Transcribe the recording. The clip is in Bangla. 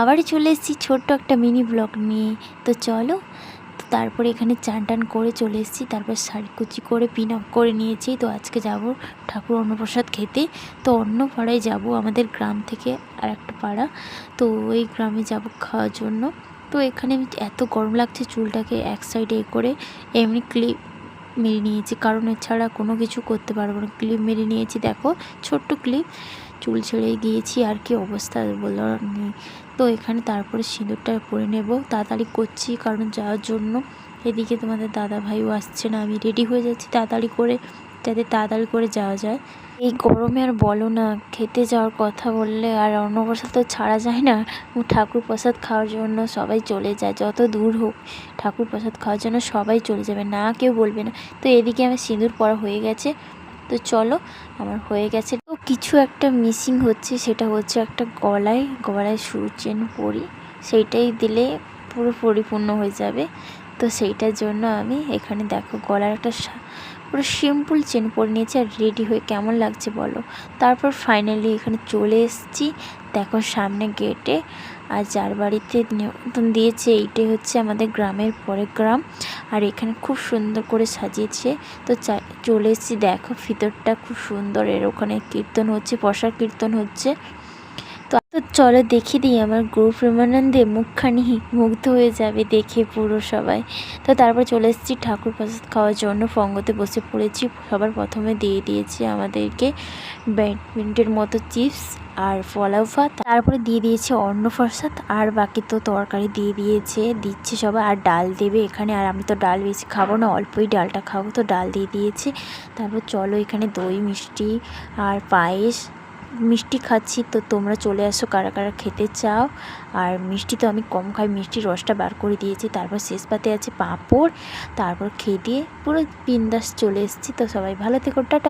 আবার চলে এসেছি ছোট্ট একটা মিনি ব্লগ নিয়ে। তো চলো, তো তারপরে এখানে চান টান করে চলে এসেছি, তারপর শাড়ি কুচি করে পিন আপ করে নিয়েছি। তো আজকে যাব ঠাকুর অন্নপ্রসাদ খেতে। তো অন্য পাড়ায় যাব আমাদের গ্রাম থেকে আর একটা পাড়া। তো ওই গ্রামে যাব খাওয়ার জন্য। তো এখানে এত গরম লাগছে চুলটাকে এক সাইডে করে, এমনি ক্লিপ মেরে নিয়েছি। কারণ এছাড়া কোনো কিছু করতে পারব না। ক্লিপ মেরে নিয়েছি, দেখো, ছোট্ট ক্লিপ চুল ছেড়ে গিয়েছি, আর কি অবস্থা নেই। তো এখানে তারপরে সিঁদুরটা পরে নেব। তাড়াতাড়ি করছি, কারণ যাওয়ার জন্য এদিকে তোমাদের দাদা ভাইও আসছে না। আমি রেডি হয়ে যাচ্ছি তাড়াতাড়ি করে, যাতে তাড়াতাড়ি করে যাওয়া যায়। এই গরমে আর বলো না, খেতে যাওয়ার কথা বললে আর অন্নপ্রসাদ তো ছাড়া যায় না। ঠাকুর প্রসাদ খাওয়ার জন্য সবাই চলে যায়, যত দূর হোক। ঠাকুর প্রসাদ খাওয়ার জন্য সবাই চলে যাবে, না কেউ বলবে না। তো এদিকে আমার সিঁদুর পরা হয়ে গেছে। তো চলো, আমার হয়ে গেছে। তো কিছু একটা মিসিং হচ্ছে, সেটা হচ্ছে একটা গলায় গলায় সুর চেন পরি, সেইটাই দিলে পুরো পরিপূর্ণ হয়ে যাবে। তো সেইটার জন্য আমি এখানে দেখো, গলার একটা পুরো সিম্পল চেন পরে নিয়েছি আর রেডি হয়ে কেমন লাগছে বলো। তারপর ফাইনালি এখানে চলে এসেছি। দেখো সামনে গেটে আর যার বাড়িতে নিমন্ত্রণ দিয়েছে, এইটাই হচ্ছে আমাদের গ্রামের পরের গ্রাম। আর এখানে খুব সুন্দর করে সাজিয়েছে। তো চলে এসেছি। দেখো ভিতরটা খুব সুন্দর। এর ওখানে কীর্তন হচ্ছে পশার কীর্তন হচ্ছে। তো চলো দেখিয়ে দিই, আমার গুরু প্রেমানন্দে মুখখানি মুগ্ধ হয়ে যাবে দেখে পুরো সবাই। তো তারপর চলে এসেছি ঠাকুর প্রসাদ খাওয়ার জন্য। ফঙ্গতে বসে পড়েছি, সবার প্রথমে দিয়ে দিয়েছে আমাদেরকে ব্যাডমিন্টের মতো চিপস আর ভাত। তারপরে দিয়ে দিয়েছে অন্নপ্রসাদ আর বাকি তো তরকারি দিয়ে দিয়েছে, দিচ্ছে সবাই। আর ডাল দেবে এখানে, আর আমি তো ডাল বেশি খাব না, অল্পই ডালটা খাব, তো ডাল দিয়ে দিয়েছে। তারপর চলো এখানে দই, মিষ্টি আর পায়েস মিষ্টি খাচ্ছি, তো তোমরা চলে আসো কারা কারা খেতে চাও। আর মিষ্টি তো আমি কম খাই মিষ্টির রসটা বার করে দিয়েছি। তারপর শেষ পাতে আছে পাঁপড়, তারপর খেয়ে দিয়ে পুরো বিন্দাস চলে এসেছি। তো সবাই ভালো থেকো, টাটা।